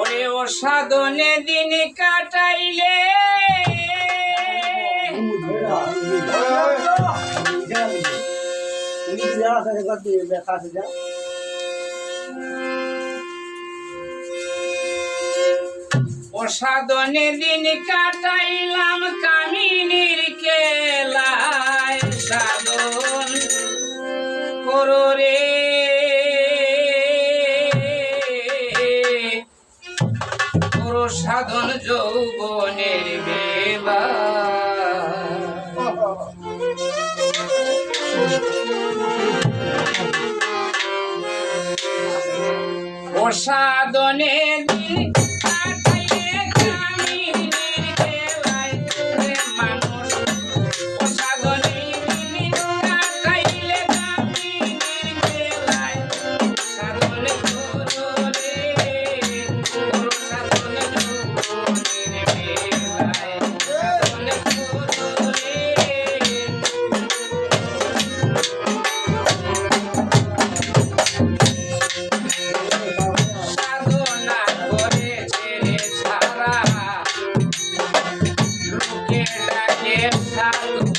ওরে সাধনে দিন কাটাইলে। ও সাধনে দিন কাটাইলাম কামিনীর কেলায়। সাধন করো রে। সাধন যৌবনের ও সাধনে দিন inside